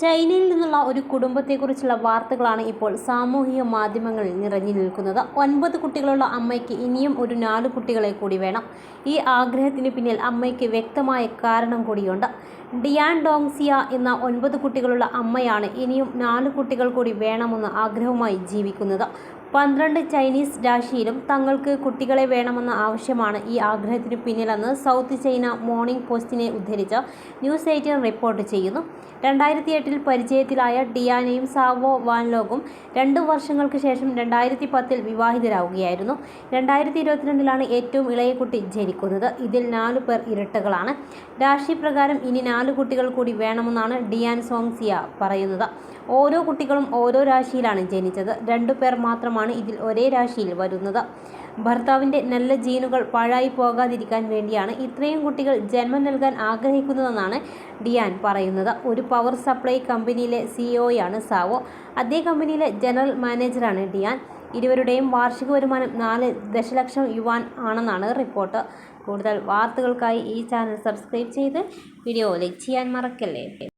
ചൈനയിൽ നിന്നുള്ള ഒരു കുടുംബത്തെക്കുറിച്ചുള്ള വാർത്തകളാണ് ഇപ്പോൾ സാമൂഹിക മാധ്യമങ്ങളിൽ നിറഞ്ഞു നിൽക്കുന്നത്. ഒൻപത് കുട്ടികളുള്ള അമ്മയ്ക്ക് ഇനിയും ഒരു നാല് കുട്ടികളെ കൂടി വേണം. ഈ ആഗ്രഹത്തിന് പിന്നിൽ അമ്മയ്ക്ക് വ്യക്തമായ കാരണം കൂടിയുണ്ട്. ഡിയാൻ ഡോങ്സിയ എന്ന ഒൻപത് കുട്ടികളുള്ള അമ്മയാണ് ഇനിയും നാല് കുട്ടികൾ കൂടി വേണമെന്ന് ആഗ്രഹവുമായി ജീവിക്കുന്നത്. പന്ത്രണ്ട് ചൈനീസ് രാശിയിലും തങ്ങൾക്ക് കുട്ടികളെ വേണമെന്ന ആവശ്യമാണ് ഈ ആഗ്രഹത്തിന് പിന്നിലെന്ന് സൗത്ത് ചൈന മോർണിംഗ് പോസ്റ്റിനെ ഉദ്ധരിച്ച് ന്യൂസ് എയ്റ്റീൻ റിപ്പോർട്ട് ചെയ്യുന്നു. രണ്ടായിരത്തി എട്ടിൽ പരിചയത്തിലായ ഡിയാനയും സാവോ വാൻലോഗും രണ്ട് വർഷങ്ങൾക്ക് ശേഷം രണ്ടായിരത്തി പത്തിൽ വിവാഹിതരാവുകയായിരുന്നു. രണ്ടായിരത്തി ഇരുപത്തിരണ്ടിലാണ് ഏറ്റവും ഇളയ കുട്ടി ജനിക്കുന്നത്. ഇതിൽ നാലു പേർ ഇരട്ടകളാണ്. രാശി പ്രകാരം ഇനി നാല് കുട്ടികൾ കൂടി വേണമെന്നാണ് ഡിയാൻ സോങ്സിയ പറയുന്നത്. ഓരോ കുട്ടികളും ഓരോ രാശിയിലാണ് ജനിച്ചത്. രണ്ടു പേർ മാത്രമാണ് ഇതിൽ ഒരേ രാശിയിൽ വരുന്നത്. ഭർത്താവിന്റെ നല്ല ജീനുകൾ പാഴായി പോകാതിരിക്കാൻ വേണ്ടിയാണ് ഇത്രയും കുട്ടികൾ ജന്മം നൽകാൻ ആഗ്രഹിക്കുന്നതെന്നാണ് ഡിയാൻ പറയുന്നത്. ഒരു പവർ സപ്ലൈ കമ്പനിയിലെ സിഇഒയാണ് സാവോ. അതേ കമ്പനിയിലെ ജനറൽ മാനേജറാണ് ഡിയാൻ. ഇരുവരുടെയും വാർഷിക വരുമാനം നാല് ദശലക്ഷം യുവാൻ ആണെന്നാണ് റിപ്പോർട്ട്. കൂടുതൽ വാർത്തകൾക്കായി ഈ ചാനൽ സബ്സ്ക്രൈബ് ചെയ്ത് വീഡിയോ ലൈക്ക് ചെയ്യാൻ മറക്കല്ലേ?